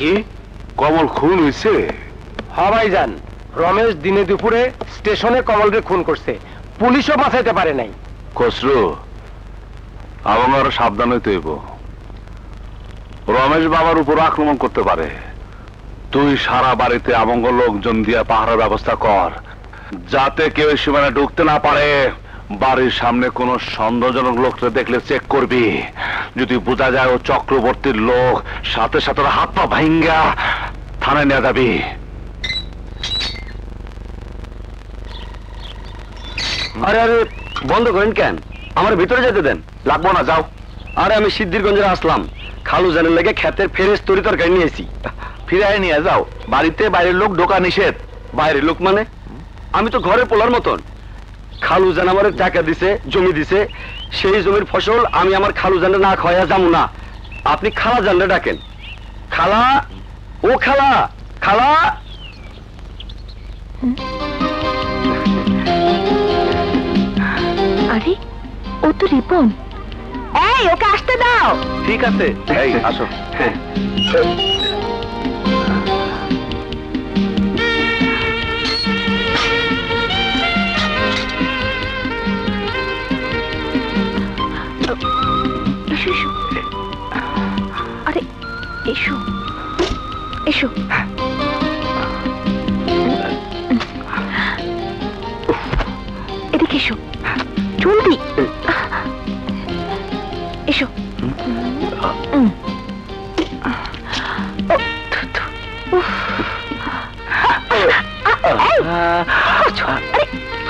কি? কমল খুন হইছে? হবাই যান। রমেশ দিনে দুপুরে স্টেশনে কমলকে খুন করছে। পুলিশও বাঁচাইতে পারে নাই। খসরু আমার আরও সাবধান হইতে হইব। রমেশ বাবার উপর আক্রমণ করতে পারে। তুই সারা বাড়িতে আমঙ্গ লোকজন দিয়ে পাহারার ব্যবস্থা কর। যাতে কেউ সীমানা ঢুকতে না পারে। বাড়ির সামনে কোনো সন্দেহজনক লোকটা দেখলে চেক করবি। যদি বোঝা যায় ও চক্রবর্তীর লোক সাথে সাথে হাত পা ভাঙ্গা থানায় নিয়ে যাবি। আরে আরে বন্ধ করেন কেন? আমার ভিতরে যেতে দেন। লাগবো না যাও। আরে আমি সিদ্ধিরগঞ্জে আসলাম। খালু জানের লেগে ক্ষেতের ফেরেস তরি তরকারি নিয়েছি ফিরে নিয়ে যাও। বাড়িতে বাইরের লোক ঢোকা নিষেধ। বাইরের লোক মানে? আমি তো ঘরে পোলার মতন। খালু জান আমার টাকা দিছে জমি দিছে সেই জমির ফসল আমি আমার খালু জানে না খয়া যাব না। আপনি খালা জানলে ডাকেন। খালা? ও খালা? খালা? আরে ও তো রিপন। এই ওকে আসতে দাও। ঠিক আছে। এই আসো। এসো এসো। এসো। এদিকে এসো। জলদি এসো।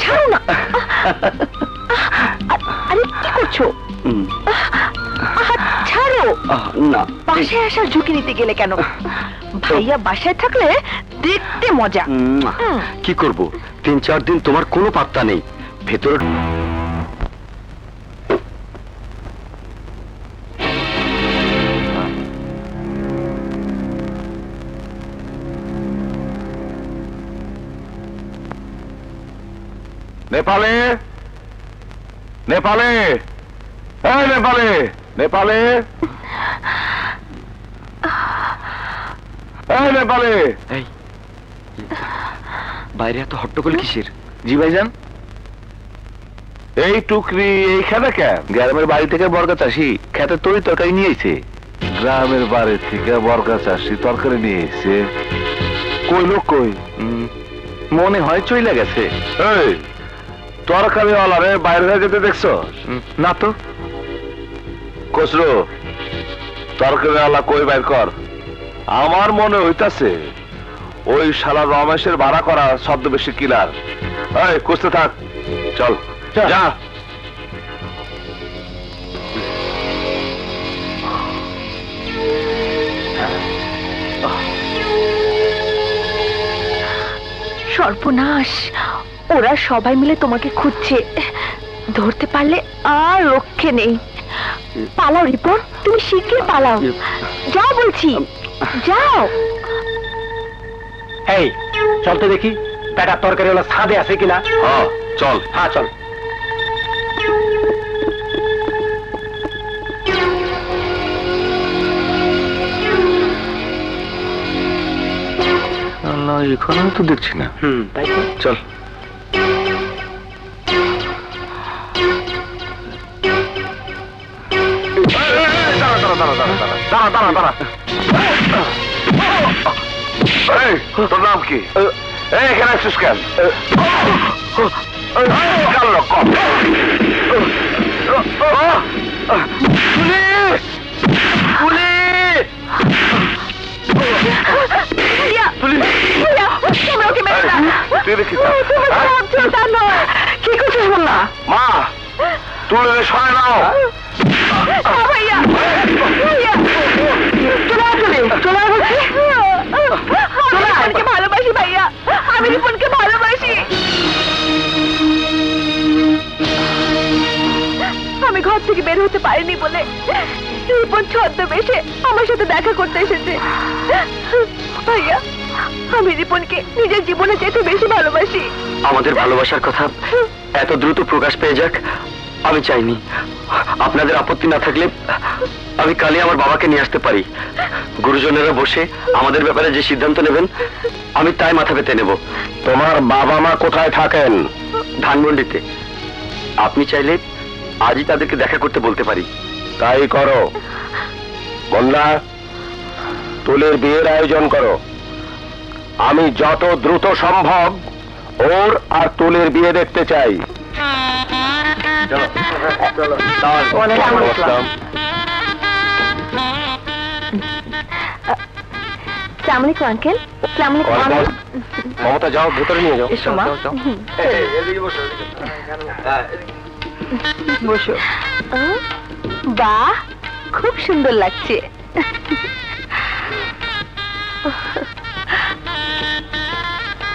ছাড়ো না। আরে কি করছ? না। বাসায় আসার ঝুঁকি নিতে গেলে কেন? ভাইয়া বাসায় থাকলে দেখতে মজা। কি করব? তিন চার দিন তোমার কোনো পাত্তা নেই। ভেতরে নেপালে! নেপালে! নেপালে! নেপালে এই নেপালে এই বাইরে এত হট্টগোল কিসের? জি ভাইজান। এই টুকরি এইখানে কেন গ্রামের বাড়ি থেকে বর্গা চাষি খেতে তরি তরকারি নিয়ে এসে গ্রামের বাড়ি থেকে বর্গা চাষি তরকারি নিয়ে এসে কই মনে হয় চইলা গেছে। এই তরকারি ওয়ালারে বাইরে হয়ে যেতে দেখছ? না তো? কসরো তরকারি ওয়ালা কই বাইর কর? আমার মনে হইতাছে ওই শালা রমেশের ভাড়া করা শব্দ বেশি কিলার। এই কুস্তে থাক চল যা। সর্বনাশ ওরা সবাই মিলে তোমাকে খুঁজছে। ধরতে পারলে আর রক্ষে নেই। পালাও রিপন তুমি শীঘ্রই পালাও। যা বলছি। যাও। এই চল তো দেখি বেটা তরকারি ওলা ছাদে আছে কিনা? হ্যাঁ চল। হ্যাঁ চল। না এখানেও তো দেখছি না। হুম তাই তো। চল। দাঁড়া দাঁড়া দাঁড়া দাঁড়া দাঁড়া দাঁড়া। এই তোর নাম কি? এই এখানে আসছিস কেন? কাল কম। ভাইয়া, ভাইয়া, তুমি পারিনি বলে রিপন ছদ্মবেশে আমার সাথে দেখা করতে এসেছে। ভাইয়া আমি রিপনকে নিজের জীবনে যেতে বেশি ভালোবাসি। আমাদের ভালোবাসার কথা এত দ্রুত প্রকাশ পেয়ে যাক আমি চাইনি। আপনাদের আপত্তি না থাকলে আমি কালই আমার বাবাকে নিয়ে আসতে পারি। গুরুজনেরা বসে আমাদের ব্যাপারে যে সিদ্ধান্ত নেবেন আমি তাই মাথা পেতে নেব। তোমার বাবা মা কোথায় থাকেন? ধানমন্ডিতে। আপনি চাইলে আজই তাদেরকে দেখা করতে বলতে পারি। তাই করো। বন্যা তুলের বিয়ের আয়োজন করো। আমি যত দ্রুত সম্ভব ওর আর তুলের বিয়ে দেখতে চাই। আসসালাম আলাইকুম আঙ্কেল। মমতা যাও ভেতরে নিয়ে যাও। বসো। বাহ খুব সুন্দর লাগছে।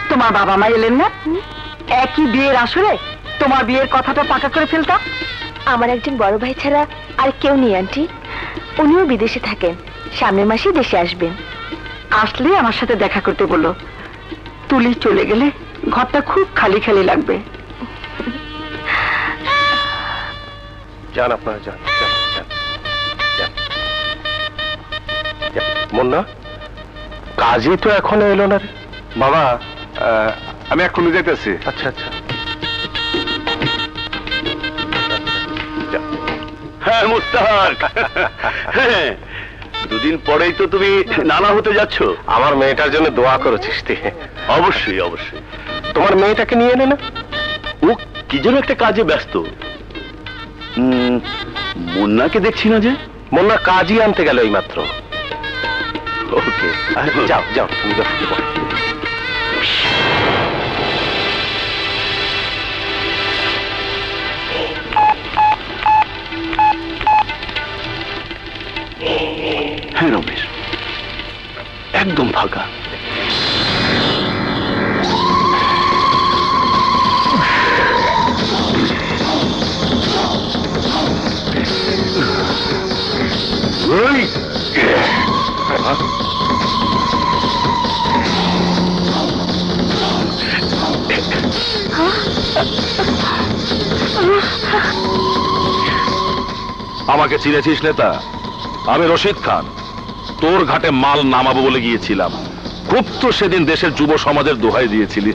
তোমার বাবা মা এলেন না? একই বিয়ের আসরে তোমার বিয়ের কথাটা পাকা করে ফেলতাম? আমার একজন বড় ভাই ছাড়া আর কেউ নেই আন্টি। উনিও বিদেশে থাকেন। সামনের মাসে দেশে আসবেন। আসলে আমার সাথে দেখা করতে বলো। তুলি চলে গেলে ঘরটা খুব খালি খালি লাগবে। যান আপনারা যান। মুন্না কাজী তো এখনও এলো না রে। বাবা আমি এক্ষুনি যাইতেছি। আচ্ছা আচ্ছা। হ্যাঁ মুস্তাক হ্যাঁ, দুদিন পরেই তো তুমি নানা হতে যাচ্ছ। আমার মেয়েটার জন্য দোয়া করেছিস তুই অবশ্যই অবশ্যই। তোমার মেয়েটাকে নিয়ে এলে না? ও কি জন্য একটা কাজে ব্যস্ত। মুন্নাকে দেখছি না যে? মুন্না কাজই আনতে গেল এই মাত্র ওকে যাও যাও। হ্যাঁ রমেশ। একদম ফাঁকা। আমাকে চিনেছিস নেতা? আমি রশিদ খান। তোর ঘাটে মাল নামাবো বলে গিয়েছিলাম। খুব তো সেদিন দেশের যুব সমাজের দোহাই দিয়েছিলি।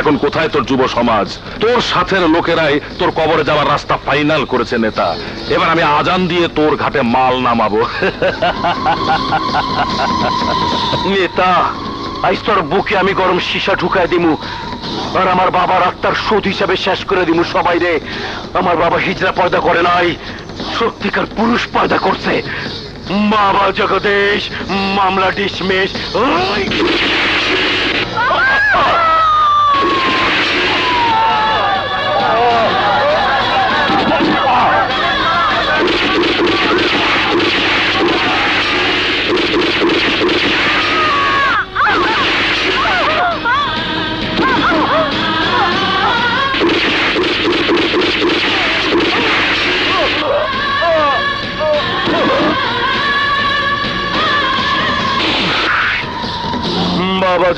এখন কোথায় তোর যুব সমাজ? তোর সাথের লোকেরাই তোর কবরে যাওয়ার রাস্তা ফাইনাল করেছে, নেতা। এবার আমি আজান দিয়ে তোর ঘাটে মাল নামাবো। নেতা, আজ তোর বুকে আমি গরম সীসা ঢুকাই দিমু। আর আমার বাবার আত্মার সুদ হিসাবে শেষ করে দিমু সবাই রে আমার বাবা হিজরা পয়দা করে নাই, সত্যিকার পুরুষ পয়দা করছে। বাবা জগদেশ মামলা ডিসমিস।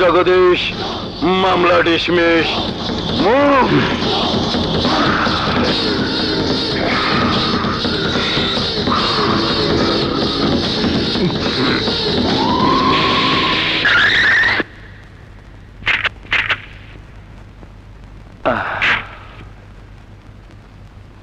জগদীশ মামলা ডিসমিস। মুভ!